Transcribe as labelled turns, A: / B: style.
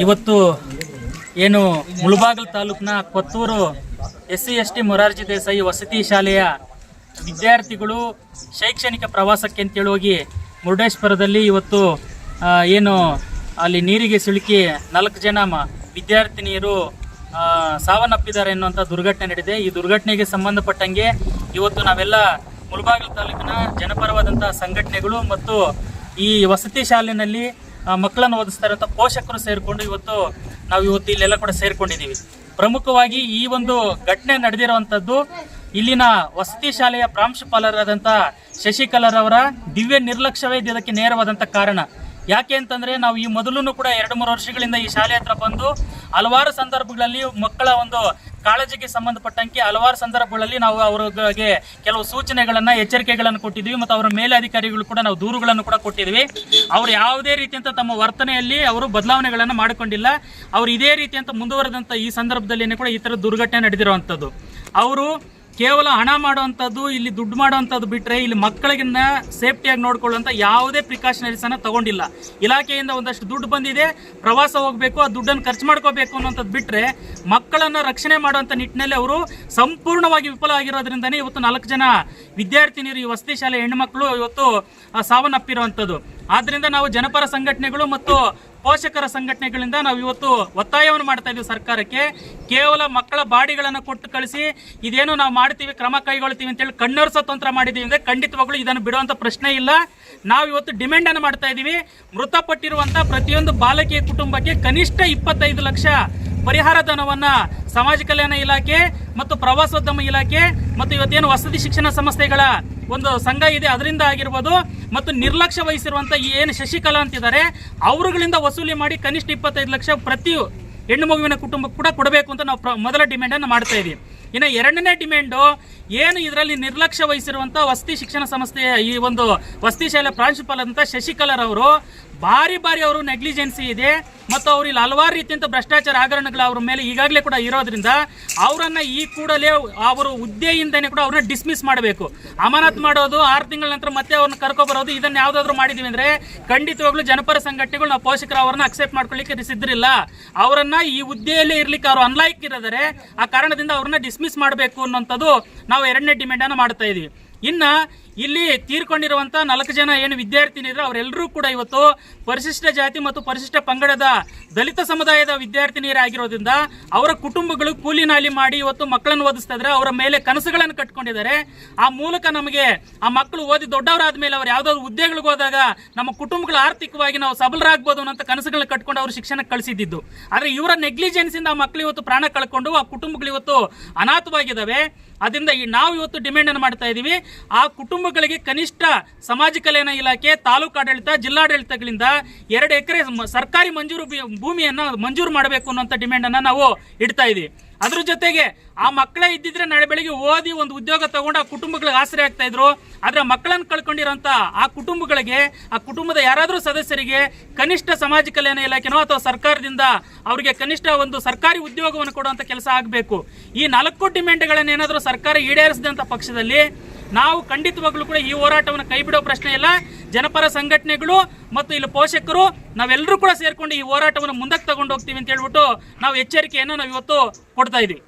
A: ಇವತ್ತು ಏನು ಮುಳಬಾಗಿಲು ತಾಲೂಕಿನ Kothur S C S T Morarji Desai ವಸತಿ ಶಾಲೆಯ ವಿದ್ಯಾರ್ಥಿಗಳು ಶೈಕ್ಷಣಿಕ ಪ್ರವಾಸಕ್ಕೆ ಅಂತೇಳಿ ಹೋಗಿ ಮುರುಡೇಶ್ವರದಲ್ಲಿ ಇವತ್ತು ಏನು ಅಲ್ಲಿ ನೀರಿಗೆ ಸಿಲುಕಿ ನಾಲ್ಕು ಜನ ವಿದ್ಯಾರ್ಥಿನಿಯರು ಸಾವನ್ನಪ್ಪಿದ್ದಾರೆ ಎನ್ನುವಂಥ ದುರ್ಘಟನೆ ನಡೆದಿದೆ. ಈ ದುರ್ಘಟನೆಗೆ ಸಂಬಂಧಪಟ್ಟಂಗೆ ಇವತ್ತು ನಾವೆಲ್ಲ ಮುಳಬಾಗಿಲು ತಾಲೂಕಿನ ಜನಪರವಾದಂಥ ಸಂಘಟನೆಗಳು ಮತ್ತು ಈ ವಸತಿ ಶಾಲೆಯಲ್ಲಿ ಮಕ್ಕಳನ್ನು ಓದಿಸ್ತಾ ಇರುವಂಥ ಪೋಷಕರು ಸೇರಿಕೊಂಡು ಇವತ್ತು ನಾವು ಇವತ್ತು ಇಲ್ಲೆಲ್ಲ ಕೂಡ ಸೇರ್ಕೊಂಡಿದ್ದೀವಿ. ಪ್ರಮುಖವಾಗಿ ಈ ಒಂದು ಘಟನೆ ನಡೆದಿರುವಂಥದ್ದು ಇಲ್ಲಿನ ವಸತಿ ಶಾಲೆಯ ಪ್ರಾಂಶುಪಾಲರಾದಂಥ ಶಶಿಕಲಾರವರ ದಿವ್ಯ ನಿರ್ಲಕ್ಷ್ಯವೇ ಇದಕ್ಕೆ ನೇರವಾದಂಥ ಕಾರಣ. ಯಾಕೆ ಅಂತಂದ್ರೆ ನಾವು ಈ ಮೊದಲು ಕೂಡ ಎರಡು ಮೂರು ವರ್ಷಗಳಿಂದ ಈ ಶಾಲೆ ಹತ್ರ ಬಂದು ಹಲವಾರು ಸಂದರ್ಭಗಳಲ್ಲಿ ಮಕ್ಕಳ ಒಂದು ಕಾಳಜಿಗೆ ಸಂಬಂಧಪಟ್ಟಂತೆ ಹಲವಾರು ಸಂದರ್ಭಗಳಲ್ಲಿ ನಾವು ಅವರಿಗೆ ಕೆಲವು ಸೂಚನೆಗಳನ್ನು, ಎಚ್ಚರಿಕೆಗಳನ್ನು ಕೊಟ್ಟಿದ್ವಿ ಮತ್ತು ಅವರ ಮೇಲಧಿಕಾರಿಗಳು ಕೂಡ ನಾವು ದೂರುಗಳನ್ನು ಕೂಡ ಕೊಟ್ಟಿದ್ವಿ. ಅವರು ಯಾವುದೇ ರೀತಿಯಂತ ತಮ್ಮ ವರ್ತನೆಯಲ್ಲಿ ಅವರು ಬದಲಾವಣೆಗಳನ್ನು ಮಾಡಿಕೊಂಡಿಲ್ಲ. ಅವರು ಇದೇ ರೀತಿಯಂತ ಮುಂದುವರೆದಂತ ಈ ಸಂದರ್ಭದಲ್ಲಿ ಕೂಡ ಈ ತರ ದುರ್ಘಟನೆ ನಡೆದಿರುವಂಥದ್ದು ಅವರು ಕೇವಲ ಹಣ ಮಾಡುವಂಥದ್ದು, ಇಲ್ಲಿ ದುಡ್ಡು ಮಾಡುವಂಥದ್ದು ಬಿಟ್ಟರೆ ಇಲ್ಲಿ ಮಕ್ಕಳಿಗನ್ನ ಸೇಫ್ಟಿಯಾಗಿ ನೋಡ್ಕೊಳ್ಳುವಂಥ ಯಾವುದೇ ಪ್ರಿಕಾಷನರೀಸನ್ನು ತಗೊಂಡಿಲ್ಲ. ಇಲಾಖೆಯಿಂದ ಒಂದಷ್ಟು ದುಡ್ಡು ಬಂದಿದೆ, ಪ್ರವಾಸ ಹೋಗಬೇಕು, ಆ ದುಡ್ಡನ್ನು ಖರ್ಚು ಮಾಡ್ಕೋಬೇಕು ಅನ್ನೋಂಥದ್ದು ಬಿಟ್ಟರೆ ಮಕ್ಕಳನ್ನ ರಕ್ಷಣೆ ಮಾಡುವಂಥ ನಿಟ್ಟಿನಲ್ಲಿ ಅವರು ಸಂಪೂರ್ಣವಾಗಿ ವಿಫಲ ಆಗಿರೋದ್ರಿಂದನೇ ಇವತ್ತು ನಾಲ್ಕು ಜನ ವಿದ್ಯಾರ್ಥಿನಿಯರು ಈ ವಸತಿ ಶಾಲೆ ಹೆಣ್ಣುಮಕ್ಕಳು ಇವತ್ತು ಸಾವನ್ನಪ್ಪಿರುವಂಥದ್ದು. ಆದ್ರಿಂದ ನಾವು ಜನಪರ ಸಂಘಟನೆಗಳು ಮತ್ತು ಪೋಷಕರ ಸಂಘಟನೆಗಳಿಂದ ನಾವು ಇವತ್ತು ಒತ್ತಾಯವನ್ನು ಮಾಡ್ತಾ ಇದ್ದೀವಿ ಸರ್ಕಾರಕ್ಕೆ. ಕೇವಲ ಮಕ್ಕಳ ಬಾಡಿಗಳನ್ನು ಕೊಟ್ಟು ಕಳಿಸಿ, ಇದೇನು ನಾವು ಮಾಡ್ತೀವಿ, ಕ್ರಮ ಕೈಗೊಳ್ತೀವಿ ಅಂತೇಳಿ ಕಣ್ಣರ ಸ್ವತಂತ್ರ ಮಾಡಿದೀವಿ ಅಂದರೆ ಖಂಡಿತವಾಗ್ಲೂ ಇದನ್ನು ಬಿಡುವಂತ ಪ್ರಶ್ನೆ ಇಲ್ಲ. ನಾವು ಇವತ್ತು ಡಿಮ್ಯಾಂಡ್ ಅನ್ನು ಮಾಡ್ತಾ ಇದ್ದೀವಿ. ಮೃತಪಟ್ಟಿರುವಂತ ಪ್ರತಿಯೊಂದು ಬಾಲಕಿಯ ಕುಟುಂಬಕ್ಕೆ ಕನಿಷ್ಠ ಇಪ್ಪತ್ತೈದು ಲಕ್ಷ ಪರಿಹಾರ ಧನವನ್ನ ಸಮಾಜ ಕಲ್ಯಾಣ ಇಲಾಖೆ ಮತ್ತು ಪ್ರವಾಸೋದ್ಯಮ ಇಲಾಖೆ ಮತ್ತು ಇವತ್ತೇನು ವಸತಿ ಶಿಕ್ಷಣ ಸಂಸ್ಥೆಗಳ ಒಂದು ಸಂಘ ಇದೆ, ಅದರಿಂದ ಆಗಿರ್ಬೋದು ಮತ್ತು ನಿರ್ಲಕ್ಷ್ಯ ವಹಿಸಿರುವಂಥ ಏನು ಶಶಿಕಲಾ ಅಂತಿದ್ದಾರೆ, ಅವರುಗಳಿಂದ ವಸೂಲಿ ಮಾಡಿ ಕನಿಷ್ಠ ಇಪ್ಪತ್ತೈದು ಲಕ್ಷ ಪ್ರತಿ ಹೆಣ್ಣು ಮಗುವಿನ ಕುಟುಂಬಕ್ಕೆ ಕೂಡ ಕೊಡಬೇಕು ಅಂತ ನಾವು ಮೊದಲ ಡಿಮ್ಯಾಂಡ್ ಅನ್ನು ಮಾಡ್ತಾ ಇದ್ದೀವಿ ಇನ್ನು ಎರಡನೇ ಡಿಮ್ಯಾಂಡು ಏನು ಇದರಲ್ಲಿ ನಿರ್ಲಕ್ಷ್ಯ ವಹಿಸಿರುವಂಥ ವಸತಿ ಶಿಕ್ಷಣ ಸಂಸ್ಥೆಯ ಈ ಒಂದು ವಸತಿ ಶಾಲೆ ಪ್ರಾಂಶುಪಾಲರಂತ ಶಶಿಕಲಾರವರು ಬಾರಿ ಬಾರಿ ಅವರು ನೆಗ್ಲಿಜೆನ್ಸಿ ಇದೆ. ಮತ್ತು ಅವರು ಇಲ್ಲಿ ಹಲವಾರು ರೀತಿಯಂತ ಭ್ರಷ್ಟಾಚಾರ ಹಗರಣಗಳು ಅವ್ರ ಮೇಲೆ ಈಗಾಗಲೇ ಕೂಡ ಇರೋದ್ರಿಂದ ಅವರನ್ನು ಈ ಕೂಡಲೇ ಅವರು ಹುದ್ದೆಯಿಂದನೇ ಕೂಡ ಅವ್ರನ್ನ ಡಿಸ್ಮಿಸ್ ಮಾಡಬೇಕು. ಅಮಾನತ್ ಮಾಡೋದು, ಆರು ತಿಂಗಳ ನಂತರ ಮತ್ತೆ ಅವ್ರನ್ನ ಕರ್ಕೊಬರೋದು ಇದನ್ನು ಯಾವುದಾದ್ರೂ ಮಾಡಿದ್ವಿ ಅಂದರೆ ಖಂಡಿತವಾಗ್ಲೂ ಜನಪರ ಸಂಘಟನೆಗಳು, ನಾವು ಪೋಷಕರು ಅವರನ್ನ ಅಕ್ಸೆಪ್ಟ್ ಮಾಡ್ಕೊಳ್ಳಿಕ್ಕೆ ಸಿದ್ಧರಿಲ್ಲ. ಅವರನ್ನು ಈ ಹುದ್ದೆಯಲ್ಲೇ ಇರಲಿಕ್ಕೆ ಅವರು ಅನ್ಲೈಕ್ ಇರೋದರೆ ಆ ಕಾರಣದಿಂದ ಅವ್ರನ್ನ ಡಿಸ್ಮಿಸ್ ಮಾಡಬೇಕು ಅನ್ನೋಂಥದ್ದು ನಾವು ಎರಡನೇ ಡಿಮ್ಯಾಂಡನ್ನು ಮಾಡ್ತಾ ಇದೀವಿ. ಇನ್ನ ಇಲ್ಲಿ ತೀರ್ಕೊಂಡಿರುವಂತ ನಾಲ್ಕು ಜನ ಏನು ವಿದ್ಯಾರ್ಥಿನಿದ್ರು ಅವರೆಲ್ಲರೂ ಕೂಡ ಇವತ್ತು ಪರಿಶಿಷ್ಟ ಜಾತಿ ಮತ್ತು ಪರಿಶಿಷ್ಟ ಪಂಗಡದ ದಲಿತ ಸಮುದಾಯದ ವಿದ್ಯಾರ್ಥಿನಿಯರಾಗಿರೋದ್ರಿಂದ ಅವರ ಕುಟುಂಬಗಳು ಕೂಲಿ ನಾಲಿ ಮಾಡಿ ಇವತ್ತು ಮಕ್ಕಳನ್ನು ಓದಿಸ್ತಾ ಇದ್ದಾರೆ ಅವರ ಮೇಲೆ ಕನಸುಗಳನ್ನು ಕಟ್ಕೊಂಡಿದ್ದಾರೆ. ಆ ಮೂಲಕ ನಮಗೆ ಆ ಮಕ್ಕಳು ಓದಿ ದೊಡ್ಡವರಾದ ಮೇಲೆ ಅವ್ರು ಯಾವ್ದಾದ್ರು ಉದ್ಯೋಗಗಳಿಗೆ ಹೋದಾಗ ನಮ್ಮ ಕುಟುಂಬಗಳು ಆರ್ಥಿಕವಾಗಿ ನಾವು ಸಬಲರಾಗ್ಬೋದು ಅನ್ನೋ ಕನಸುಗಳನ್ನ ಕಟ್ಕೊಂಡು ಅವರು ಶಿಕ್ಷಣಕ್ಕೆ ಕಳಿಸಿದ್ದು. ಆದರೆ ಇವರ ನೆಗ್ಲಿಜೆನ್ಸ್ ಇಂದ ಆ ಮಕ್ಕಳು ಇವತ್ತು ಪ್ರಾಣ ಕಳ್ಕೊಂಡು ಆ ಕುಟುಂಬಗಳು ಇವತ್ತು ಅನಾಥವಾಗಿದ್ದಾವೆ. ಅದರಿಂದ ಈ ನಾವು ಇವತ್ತು ಡಿಮ್ಯಾಂಡ್ ಅನ್ನು ಮಾಡ್ತಾ ಇದ್ದೀವಿ ಆ ಕುಟುಂಬಗಳಿಗೆ ಕನಿಷ್ಠ ಸಮಾಜ ಕಲ್ಯಾಣ ಇಲಾಖೆ, ತಾಲೂಕು ಆಡಳಿತ, ಜಿಲ್ಲಾಡಳಿತಗಳಿಂದ ಎರಡು ಎಕರೆ ಸರ್ಕಾರಿ ಮಂಜೂರು ಭೂಮಿಯನ್ನು ಮಂಜೂರು ಮಾಡಬೇಕು ಅನ್ನುವಂಥ ಡಿಮ್ಯಾಂಡ್ ಅನ್ನ ನಾವು ಇಡ್ತಾ ಇದೀವಿ ಅದ್ರ ಜೊತೆಗೆ ಆ ಮಕ್ಕಳೇ ಇದ್ದಿದ್ರೆ ನಾಳೆ ಬೆಳಿಗ್ಗೆ ಓದಿ ಒಂದು ಉದ್ಯೋಗ ತಗೊಂಡು ಆ ಕುಟುಂಬಗಳಿಗೆ ಆಸರೆ ಆಗ್ತಾ ಇದ್ರು. ಆದ್ರೆ ಮಕ್ಕಳನ್ನು ಕಳ್ಕೊಂಡಿರೋಂಥ ಆ ಕುಟುಂಬಗಳಿಗೆ, ಆ ಕುಟುಂಬದ ಯಾರಾದರೂ ಸದಸ್ಯರಿಗೆ ಕನಿಷ್ಠ ಸಮಾಜ ಕಲ್ಯಾಣ ಇಲಾಖೆನೋ ಅಥವಾ ಸರ್ಕಾರದಿಂದ ಅವರಿಗೆ ಕನಿಷ್ಠ ಒಂದು ಸರ್ಕಾರಿ ಉದ್ಯೋಗವನ್ನು ಕೊಡುವಂಥ ಕೆಲಸ ಆಗಬೇಕು. ಈ ನಾಲ್ಕು ಡಿಮ್ಯಾಂಡ್ಗಳನ್ನು ಏನಾದರೂ ಸರ್ಕಾರ ಈಡೇರಿಸಿದಂಥ ಪಕ್ಷದಲ್ಲಿ ನಾವು ಖಂಡಿತವಾಗ್ಲೂ ಕೂಡ ಈ ಹೋರಾಟವನ್ನು ಕೈ ಬಿಡೋ ಪ್ರಶ್ನೆ ಇಲ್ಲ. ಜನಪರ ಸಂಘಟನೆಗಳು ಮತ್ತು ಇಲ್ಲಿ ಪೋಷಕರು, ನಾವೆಲ್ಲರೂ ಕೂಡ ಸೇರ್ಕೊಂಡು ಈ ಹೋರಾಟವನ್ನು ಮುಂದಕ್ಕೆ ತಗೊಂಡು ಹೋಗ್ತೀವಿ ಅಂತ ಹೇಳ್ಬಿಟ್ಟು ನಾವು ಎಚ್ಚರಿಕೆಯನ್ನು ನಾವು ಇವತ್ತು ಕೊಡ್ತಾ ಇದೀವಿ